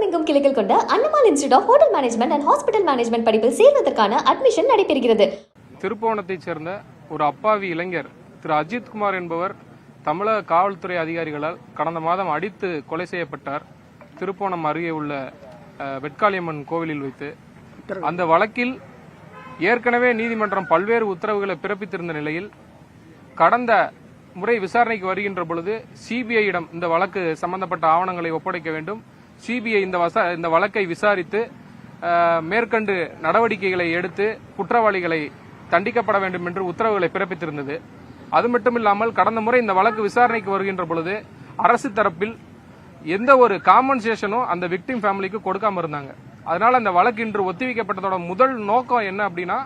உலகமெங்கும் கிளைகள் கொண்ட Annamal institute of hotel management and hospital management படிப்பில் சேர்வதற்கான அட்மிஷன் நடைபெறுகிறது. திருப்போணத்தைச் சேர்ந்த ஒரு அப்பாவி இளைஞர் திரு அஜித் குமார் என்பவர் தமிழக காவல்துறை அதிகாரிகளால் கடந்த மாதம் அடித்து கொலை செய்யப்பட்டார். திருப்போணம் அருகே உள்ள வெட்காளியம்மன் கோவிலில் வைத்து அந்த வழக்கில் ஏற்கனவே நீதிமன்றம் பல்வேறு உத்தரவுகளை பிறப்பித்திருந்த நிலையில் கடந்த முறை விசாரணைக்கு வருகின்ற பொழுது சிபிஐயிடம் இந்த வழக்கு சம்பந்தப்பட்ட ஆவணங்களை ஒப்படைக்க வேண்டும். சிபிஐ இந்த வச இந்த வழக்கை விசாரித்து மேற்கண்டு நடவடிக்கைகளை எடுத்து குற்றவாளிகளை தண்டிக்கப்பட வேண்டும் என்று உத்தரவுகளை பிறப்பித்திருந்தது. அது மட்டும் இல்லாமல் கடந்த முறை இந்த வழக்கு விசாரணைக்கு வருகின்ற பொழுது அரசு தரப்பில் எந்த ஒரு காம்பன்சேஷனும் அந்த விக்டிம் ஃபேமிலிக்கு கொடுக்காம இருந்தாங்க. அதனால அந்த வழக்கு இன்று ஒத்திவைக்கப்பட்டதோட முதல் நோக்கம் என்ன அப்படின்னா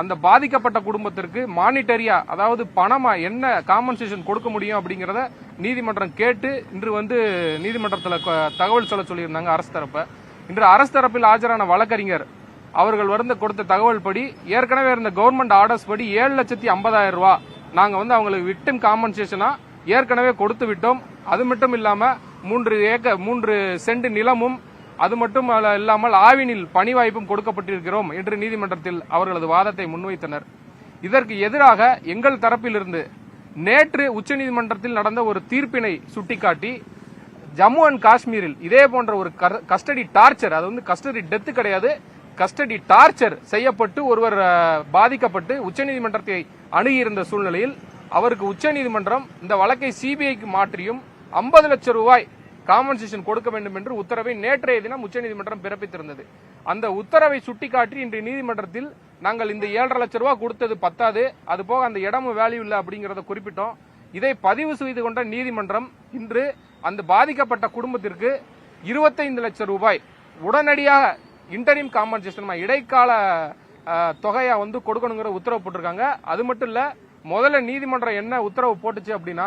அந்த பாதிக்கப்பட்ட குடும்பத்திற்கு மானிட்டரியா அதாவது பணமா என்ன காம்பன்சேஷன் கொடுக்க முடியும் அப்படிங்கிறத நீதிமன்றம் கேட்டு இன்று வந்து நீதிமன்றத்தில் தகவல் சொல்ல சொல்லியிருந்தாங்க அரசு தரப்பை. இன்று அரசு தரப்பில் ஆஜரான வழக்கறிஞர் அவர்கள் வந்து கொடுத்த தகவல் படி ஏற்கனவே இருந்த கவர்மெண்ட் ஆர்டர்ஸ் படி ஏழு லட்சத்தி ஐம்பதாயிரம் ரூபா நாங்கள் வந்து அவங்களுக்கு விக்டிம் காம்பன்சேஷனா ஏற்கனவே கொடுத்து விட்டோம். அது மட்டும் இல்லாமல் மூன்று ஏக்கர் மூன்று சென்ட் நிலமும் அது மட்டும் அல்ல- இல்லாமல் ஆவினில் பணி வாய்ப்பும் கொடுக்கப்பட்டிருக்கிறோம் என்று நீதிமன்றத்தில் அவர்களது வாதத்தை முன்வைத்தனர். இதற்கு எதிராக எங்கள் தரப்பிலிருந்து நேற்று உச்சநீதிமன்றத்தில் நடந்த ஒரு தீர்ப்பினை சுட்டிக்காட்டி ஜம்மு அண்ட் காஷ்மீரில் இதே போன்ற ஒரு கஸ்டடி டார்ச்சர் அது வந்து கஸ்டடி டெத்து கிடையாது கஸ்டடி டார்ச்சர் செய்யப்பட்டு ஒருவர் பாதிக்கப்பட்டு உச்சநீதிமன்றத்தை அணுகியிருந்த சூழ்நிலையில் அவருக்கு உச்சநீதிமன்றம் இந்த வழக்கை சிபிஐக்கு மாற்றியும் 50 லட்சம் ரூபாய் காம்பன்சேஷன் கொடுக்க வேண்டும் என்று உத்தரவை நேற்றைய தினம் உச்சநீதிமன்றம் பிறப்பித்திருந்தது. அந்த உத்தரவை சுட்டிக்காட்டி இன்று நீதிமன்றத்தில் நாங்கள் இந்த ஏழரை லட்சம் ரூபாய் கொடுத்தது பத்தாது அது போக அந்த இடமும் வேல்யூ இல்லை அப்படிங்கிறத குறிப்பிட்டோம். இதை பதிவு செய்து கொண்ட நீதிமன்றம் இன்று அந்த பாதிக்கப்பட்ட குடும்பத்திற்கு 25 லட்சம் ரூபாய் உடனடியாக இன்டரிம் காம்பன்சேஷன் இடைக்கால அஹ், தொகையா வந்து கொடுக்கணுங்கிற உத்தரவு போட்டிருக்காங்க. அது மட்டும் இல்ல முதல்ல நீதிமன்றம் என்ன உத்தரவு போட்டுச்சு அப்படின்னா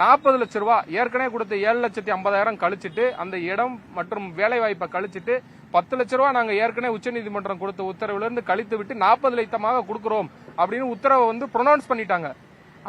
நாற்பது லட்ச ரூபா. ஏற்கனவே கொடுத்த ஏழு லட்சத்தி ஐம்பதாயிரம் கழிச்சிட்டு அந்த இடம் மற்றும் வேலை வாய்ப்பை கழிச்சிட்டு பத்து லட்ச ரூபா நாங்க ஏற்கனவே உச்சநீதிமன்றம் கொடுத்த உத்தரவுல இருந்து கழித்து விட்டு நாற்பது லட்சமாக கொடுக்கிறோம் அப்படின்னு உத்தரவை வந்து ப்ரொனவுன்ஸ் பண்ணிட்டாங்க.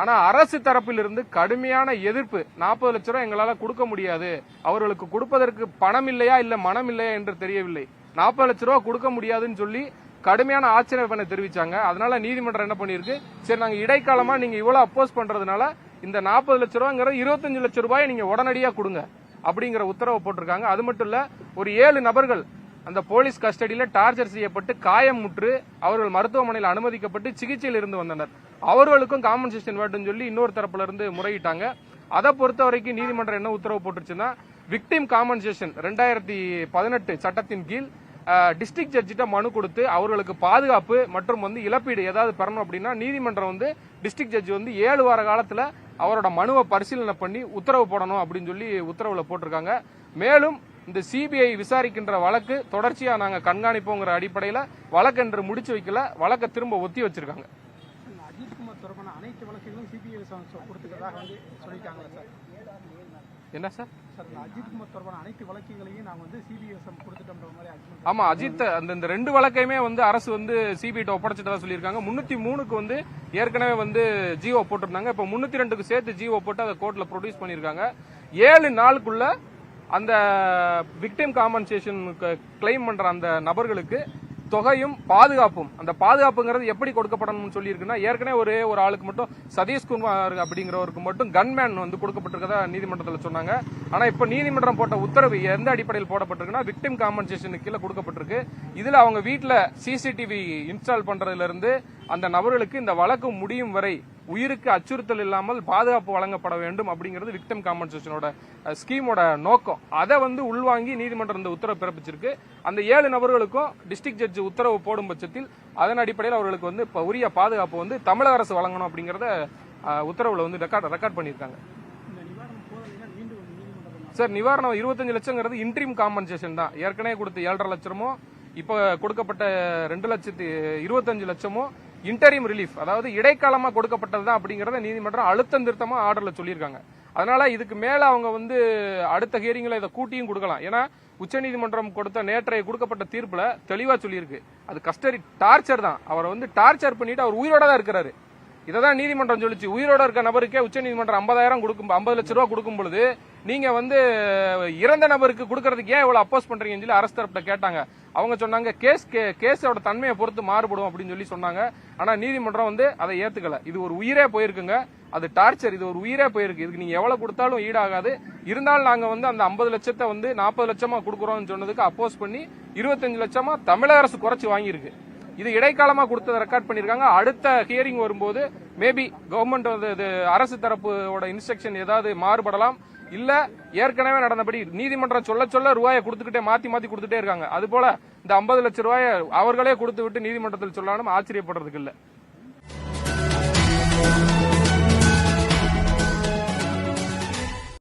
ஆனா அரசு தரப்பிலிருந்து கடுமையான எதிர்ப்பு. நாற்பது லட்ச ரூபா எங்களால கொடுக்க முடியாது. அவர்களுக்கு கொடுப்பதற்கு பணம் இல்லையா இல்ல மனம் இல்லையா என்று தெரியவில்லை. நாற்பது லட்ச ரூபா கொடுக்க முடியாதுன்னு சொல்லி கடுமையான ஆட்சேபனை தெரிவிச்சாங்க. அதனால நீதிமன்றம் என்ன பண்ணிருக்கு சரி நாங்க இடைக்காலமா நீங்க இவ்வளவு அப்போஸ் பண்றதுனால இந்த நாற்பது லட்ச ரூபாங்கிற இருபத்தஞ்சு லட்ச ரூபாயை நீங்க உடனடியா கொடுங்க அப்படிங்கிற உத்தரவு போட்டிருக்காங்க. அது மட்டும் இல்ல ஒரு ஏழு நபர்கள் அந்த போலீஸ் கஸ்டடியில டார்ச்சர் செய்யப்பட்டு காயம் முற்று அவர்கள் மருத்துவமனையில் அனுமதிக்கப்பட்டு சிகிச்சையில் இருந்து வந்தனர். அவர்களுக்கும் காம்பன்சேஷன் வேண்டும் சொல்லி இன்னொரு தரப்புல இருந்து முறையிட்டாங்க. அதை பொறுத்த வரைக்கும் நீதிமன்றம் என்ன உத்தரவு போட்டுருச்சுன்னா விக்டிம் காம்பன்சேஷன் ரெண்டாயிரத்தி பதினெட்டு சட்டத்தின் கீழ் டிஸ்ட்ரிக்ட் ஜட்ஜிட்ட மனு கொடுத்து அவர்களுக்கு பாதுகாப்பு மற்றும் வந்து இழப்பீடு ஏதாவது பெறணும் அப்படின்னா நீதிமன்றம் வந்து டிஸ்ட்ரிக்ட் ஜட்ஜி வந்து ஏழு வார காலத்துல அவரோட மனுவை பரிசீலனை பண்ணி உத்தரவு போடணும் அப்படின்னு சொல்லி உத்தரவுல போட்டிருக்காங்க. மேலும் இந்த சிபிஐ விசாரிக்கின்ற வழக்கு தொடர்ச்சியா நாங்க கண்காணிப்போங்கிற அடிப்படையில வழக்கென்று முடிச்சு வைக்கல வழக்கை திரும்ப ஒத்தி வச்சிருக்காங்க. அஜித்குமார் தொடர்பான அனைத்து வழக்குகளும் சிபிஐ கொடுத்துக்கிறதாக வந்து சொல்லியிருக்காங்களா சார். என்ன சார்? அஜித்குமார் தொடர்பான அனைத்து வழக்குகளையும் நாங்கள் வந்து சிபிஐ கொடுத்துட்டோம்ன்ற மாதிரி அஜித் ஆமா அஜித் அந்த இந்த ரெண்டு வழக்கையுமே வந்து அரசு வந்து சிபிஐ ஒப்படைச்சிட்டதா சொல்லியிருக்காங்க. முன்னூத்தி மூணுக்கு வந்து ஏற்கனவே வந்து ஜிஓ போட்டிருந்தாங்க. இப்ப முன்னூத்தி ரெண்டுக்கு சேர்த்து ஜிஓ போட்டு அதை கோர்ட்ல ப்ரொடியூஸ் பண்ணியிருக்காங்க. ஏழு நாளுக்குள்ள அந்த விக்டிம் காம்பன்சேஷன் கிளைம் பண்ற அந்த நபர்களுக்கு தொகையும் பாதுகாப்பும். அந்த பாதுகாப்புங்கிறது எப்படி கொடுக்கப்படணும்னு சொல்லியிருக்குன்னா ஏற்கனவே ஒரே ஒரு ஆளுக்கு மட்டும் சதீஷ்குமார் அப்படிங்கிறவருக்கு மட்டும் கன்மேன் வந்து கொடுக்கப்பட்டிருக்கதா நீதிமன்றத்தில் சொன்னாங்க. ஆனா இப்ப நீதிமன்றம் போட்ட உத்தரவு எந்த அடிப்படையில் போடப்பட்டிருக்குன்னா விக்டிம் காம்பன்சேஷனுக்கு கீழே கொடுக்கப்பட்டிருக்கு. இதுல அவங்க வீட்டில் சிசிடிவி இன்ஸ்டால் பண்றதுல இருந்து அந்த நபர்களுக்கு இந்த வழக்கு முடியும் வரை உயிருக்கு அச்சுறுத்தல் இல்லாமல் பாதுகாப்பு வழங்கப்பட வேண்டும் அப்படிங்கிறது விக்டம் காம்பன்சேஷனோட ஸ்கீமோட நோக்கம். அதை வந்து உள்வாங்கி நீதிமன்றம் இந்த உத்தரவு பிறப்பிச்சிருக்கு. அந்த ஏழு நபர்களுக்கும் டிஸ்ட்ரிக்ட் ஜட்ஜ் உத்தரவு போடும் பட்சத்தில் அதன் அடிப்படையில் அவர்களுக்கு வந்து இப்போ உரிய பாதுகாப்பு வந்து தமிழக அரசு வழங்கணும் அப்படிங்கிறத உத்தரவில் உத்தரவுல வந்து ரெக்கார்ட் ரெக்கார்ட் பண்ணியிருக்காங்க. சார் நிவாரணம் இருபத்தஞ்சு லட்சங்கிறது இன்ட்ரீம் காம்பன்சேஷன் தான். ஏற்கனவே கொடுத்த ஏழரை லட்சமோ இப்போ கொடுக்கப்பட்ட ரெண்டு லட்சத்தி இருபத்தஞ்சு லட்சமோ இன்டரிம் ரிலீஃப் அதாவது இடைக்காலமாக கொடுக்கப்பட்டது தான் அப்படிங்கறத நீதிமன்றம் அழுத்தம் திருத்தமாக ஆர்டரில் சொல்லியிருக்காங்க. அதனால இதுக்கு மேல அவங்க வந்து அடுத்த ஹியரிங்ல இதை கூட்டியும் கொடுக்கலாம். ஏன்னா உச்சநீதிமன்றம் கொடுத்த நேற்றைய கொடுக்கப்பட்ட தீர்ப்புல தெளிவா சொல்லியிருக்கு. அது கஸ்டடி டார்ச்சர் தான். அவரை வந்து டார்ச்சர் பண்ணிட்டு அவர் உயிரோட தான் இருக்கிறாரு. இதை தான் நீதிமன்றம் சொல்லிச்சு. உயிரோட இருக்க நபருக்கே உச்ச நீதிமன்றம் ஐம்பதாயிரம் கொடுக்கும் ஐம்பது லட்ச ரூபா கொடுக்கும் பொழுது நீங்க வந்து இறந்த நபருக்கு கொடுக்கறதுக்கு ஏன் இவ்வளவு அப்போஸ் பண்றீங்கன்னு சொல்லி அரசு தரப்புல கேட்டாங்க. அவங்க சொன்னாங்க கேஸ் கேஸோட தன்மையை பொறுத்து மாறுபடும் அப்படின்னு சொல்லி சொன்னாங்க. ஆனா நீதிமன்றம் வந்து அதை ஏத்துக்கல. இது ஒரு உயிரே போயிருக்குங்க. அது டார்ச்சர் இது ஒரு உயிரே போயிருக்கு. இதுக்கு நீங்க எவ்வளவு கொடுத்தாலும் ஈடாகாது. இருந்தாலும் நாங்க வந்து அந்த ஐம்பது லட்சத்தை வந்து நாற்பது லட்சமா கொடுக்குறோம்னு சொன்னதுக்கு அப்போஸ் பண்ணி இருபத்தஞ்சு லட்சமா தமிழக அரசு குறைச்சு வாங்கியிருக்கு. இது இடைக்காலமாக கொடுத்ததை ரெக்கார்ட் பண்ணியிருக்காங்க. அடுத்த ஹியரிங் வரும்போது மேபி கவர்மெண்ட் வந்து இது அரசு தரப்போட இன்ஸ்ட்ரக்ஷன் ஏதாவது மாறுபடலாம். இல்ல ஏற்கனவே நடந்தபடி நீதிமன்றம் சொல்ல சொல்ல ரூபாயை கொடுத்துக்கிட்டே மாத்தி மாத்தி கொடுத்துட்டே இருக்காங்க. அது போல இந்த ஐம்பது லட்சம் ரூபாயை அவர்களே கொடுத்து விட்டு நீதிமன்றத்தில் சொல்லாலும் ஆச்சரியப்படுறதுக்கு இல்லை.